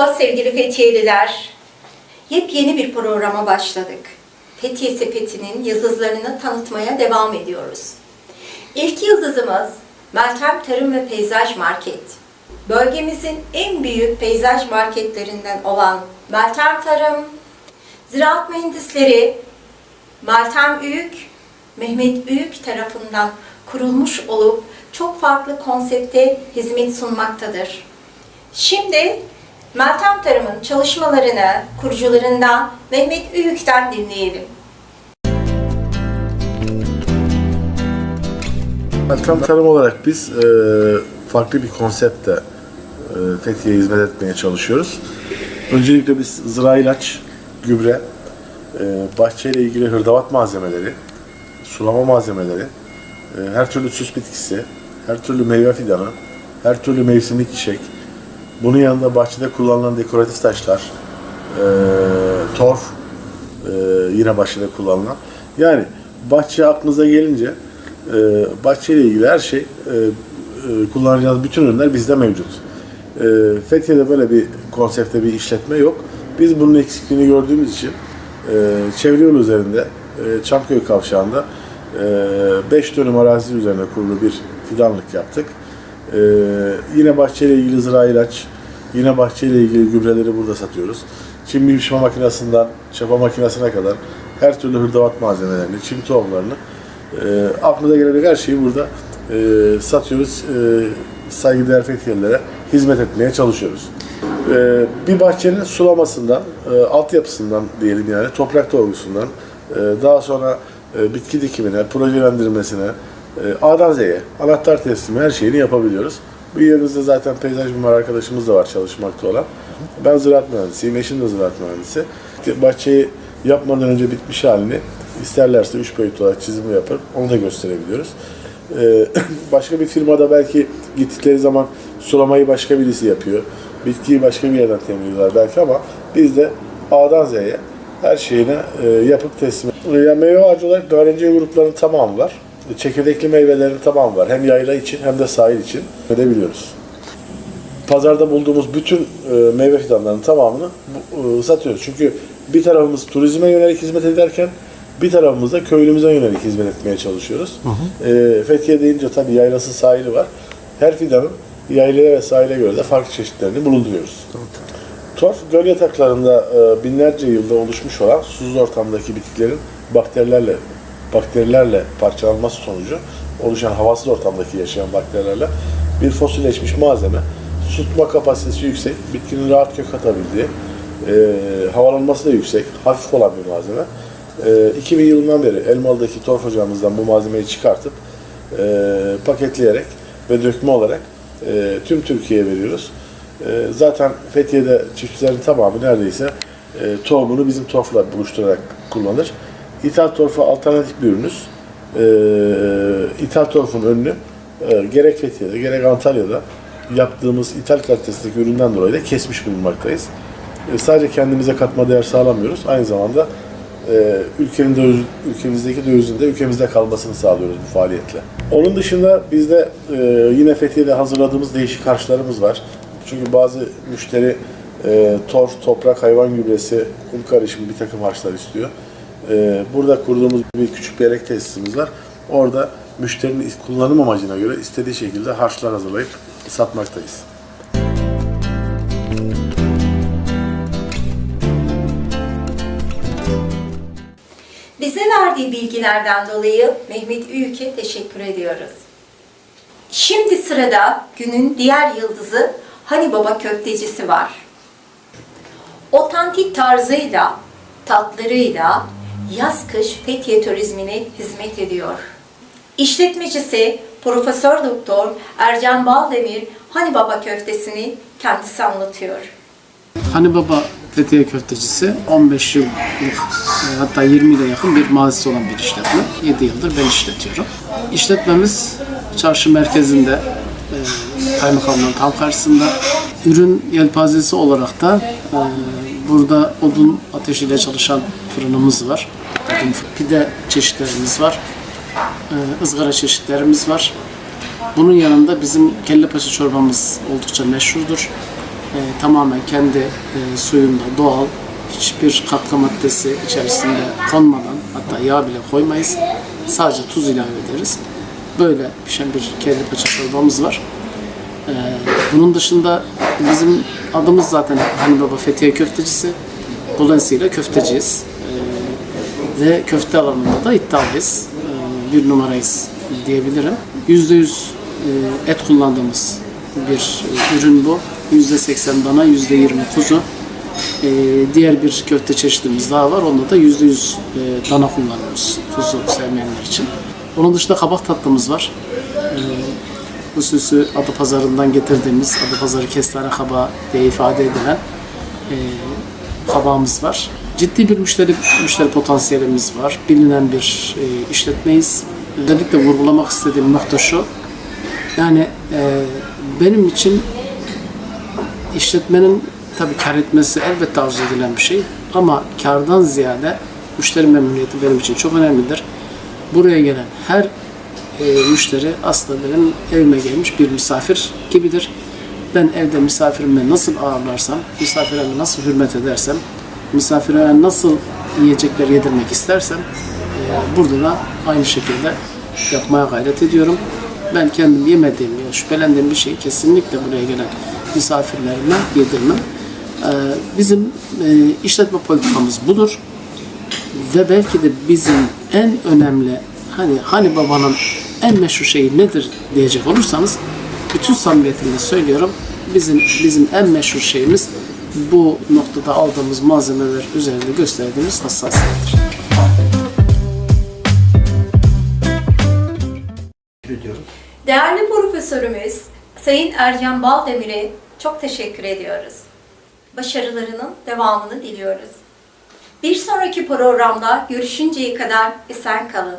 Merhaba sevgili Fethiyeliler. Yepyeni bir programa başladık. Fethiye Sepeti'nin yıldızlarını tanıtmaya devam ediyoruz. İlk yıldızımız Meltem Tarım ve Peyzaj Market. Bölgemizin en büyük peyzaj marketlerinden olan Meltem Tarım, Ziraat Mühendisleri Meltem Üyük, Mehmet Üyük tarafından kurulmuş olup çok farklı konsepte hizmet sunmaktadır. Şimdi Meltem Tarım'ın çalışmalarını kurucularından Mehmet Üyük'ten dinleyelim. Meltem Tarım olarak biz e, farklı bir konsepte e, Fethiye'ye hizmet etmeye çalışıyoruz. Öncelikle biz zira ilaç, gübre, e, bahçeyle ilgili hırdavat malzemeleri, sulama malzemeleri, e, her türlü süs bitkisi, her türlü meyve fidanı, her türlü mevsimlik çiçek, bunun yanında bahçede kullanılan dekoratif taşlar, e, torf, e, yine bahçede kullanılan. Yani bahçe aklınıza gelince e, bahçeyle ilgili her şey, e, e, kullanacağınız bütün ürünler bizde mevcut. E, Fethiye'de böyle bir konsepte bir işletme yok. Biz bunun eksikliğini gördüğümüz için e, çevre yolu üzerinde, e, Çamköy kavşağında 5 dönüm arazi üzerine kurulu bir fidanlık yaptık. Ee, yine bahçeyle ilgili zira ilaç, yine bahçeyle ilgili gübreleri burada satıyoruz. Çim biçme makinesinden çapa makinesine kadar her türlü hırdavat malzemelerini, çim tohumlarını, e, aklınıza gelecek her şeyi burada e, satıyoruz. E, saygıdeğer Fethiyelilere hizmet etmeye çalışıyoruz. E, bir bahçenin sulamasından, e, altyapısından diyelim yani, toprak dolgusundan, e, daha sonra e, bitki dikimine, projelendirmesine, A'dan Z'ye, anahtar teslimi her şeyini yapabiliyoruz. Bu yerimizde zaten peyzaj mimar arkadaşımız da var çalışmakta olan. Ben ziraat mühendisiyim, eşim de ziraat mühendisi. Bahçeyi yapmadan önce bitmiş halini isterlerse üç boyutlu olarak çizimi yapıp onu da gösterebiliyoruz. E, başka bir firmada belki gittikleri zaman sulamayı başka birisi yapıyor. Bitkiyi başka bir yerden temizliyorlar belki ama biz de A'dan Z'ye her şeyini e, yapıp teslim ediyoruz. Yani meyve ağacı olarak narenciye gruplarının tamamı var. Çekirdekli meyvelerin tamamı var. Hem yayla için hem de sahil için edebiliyoruz. Pazarda bulduğumuz bütün e, meyve fidanlarının tamamını e, satıyoruz. Çünkü bir tarafımız turizme yönelik hizmet ederken bir tarafımız da köylümüze yönelik hizmet etmeye çalışıyoruz. E, Fethiye deyince tabii yaylası sahili var. Her fidanın yaylaya ve sahile göre de farklı çeşitlerini bulunduruyoruz. Torf göl yataklarında e, binlerce yılda oluşmuş olan susuz ortamdaki bitkilerin bakterilerle bakterilerle parçalanması sonucu oluşan havasız ortamdaki yaşayan bakterilerle bir fosilleşmiş malzeme. Tutma kapasitesi yüksek, bitkinin rahat kök atabildiği, e, havalanması da yüksek, hafif olan bir malzeme. E, 2000 yılından beri Elmalı'daki torf ocağımızdan bu malzemeyi çıkartıp e, paketleyerek ve dökme olarak e, tüm Türkiye'ye veriyoruz. E, zaten Fethiye'de çiftçilerin tamamı neredeyse e, tohumunu bizim torfla buluşturarak kullanır. İthal torfa alternatif bir ürünüz. E, ithal torfun önünü e, gerek Fethiye'de gerek Antalya'da yaptığımız ithal kalitesindeki üründen dolayı da kesmiş bulunmaktayız. E, sadece kendimize katma değer sağlamıyoruz. Aynı zamanda e, ülkenin döviz, ülkemizdeki dövizin de ülkemizde kalmasını sağlıyoruz bu faaliyetle. Onun dışında bizde e, yine Fethiye'de hazırladığımız değişik harçlarımız var. Çünkü bazı müşteri e, torf, toprak, hayvan gübresi, kum karışımı bir takım harçlar istiyor. E, burada kurduğumuz bir küçük bir elek tesisimiz var. Orada müşterinin kullanım amacına göre istediği şekilde harçlar hazırlayıp satmaktayız. Bize verdiği bilgilerden dolayı Mehmet Üyük'e teşekkür ediyoruz. Şimdi sırada günün diğer yıldızı Hani Baba köftecisi var. Otantik tarzıyla, tatlarıyla yaz kış Fethiye turizmine hizmet ediyor. İşletmecisi Profesör Doktor Ercan Baldemir Hani Baba köftesini kendisi anlatıyor. Hani Baba Fethiye Köftecisi 15 yıllık hatta 20 yıla yakın bir mazisi olan bir işletme. 7 yıldır ben işletiyorum. İşletmemiz çarşı merkezinde e, kaymakamlığın tam karşısında. Ürün yelpazesi olarak da e, burada odun ateşiyle çalışan fırınımız var. Odun pide çeşitlerimiz var. E, ızgara çeşitlerimiz var. Bunun yanında bizim kellepaça çorbamız oldukça meşhurdur. e, tamamen kendi e, suyunda doğal, hiçbir katkı maddesi içerisinde konmadan, hatta yağ bile koymayız. Sadece tuz ilave ederiz. Böyle pişen bir kelle paça çorbamız var. Ee, bunun dışında bizim adımız zaten Hani Baba Fethiye Köftecisi. Dolayısıyla köfteciyiz. Ee, ve köfte alanında da iddialıyız. Ee, bir numarayız diyebilirim. Yüzde yüz e, et kullandığımız bir e, ürün bu. Yüzde seksen dana, yüzde yirmi kuzu. Ee, diğer bir köfte çeşidimiz daha var. Onda da yüzde yüz e, dana kullanıyoruz. Kuzu sevmeyenler için. Onun dışında kabak tatlımız var. Hususi Adapazarı'ndan getirdiğimiz Adapazarı kestane kabağı diye ifade edilen e, kabağımız var. Ciddi bir müşteri müşteri potansiyelimiz var. Bilinen bir e, işletmeyiz. Özellikle vurgulamak istediğim nokta şu. Yani e, benim için işletmenin tabii kar etmesi elbette arzu edilen bir şey. Ama kardan ziyade müşteri memnuniyeti benim için çok önemlidir. Buraya gelen her e, müşteri aslında benim evime gelmiş bir misafir gibidir. Ben evde misafirime nasıl ağırlarsam, misafirime nasıl hürmet edersem, misafirime nasıl yiyecekler yedirmek istersem e, burada da aynı şekilde yapmaya gayret ediyorum. Ben kendim yemediğim ya şüphelendiğim bir şeyi kesinlikle buraya gelen misafirlerime yedirmem. E, bizim işletme politikamız budur ve belki de bizim en önemli hani hani babanın en meşhur şeyi nedir diyecek olursanız bütün samimiyetimle söylüyorum bizim bizim en meşhur şeyimiz bu noktada aldığımız malzemeler üzerinde gösterdiğimiz hassasiyettir. Değerli profesörümüz Sayın Ercan Baldemir'e çok teşekkür ediyoruz. Başarılarının devamını diliyoruz. Bir sonraki programda görüşünceye kadar esen kalın.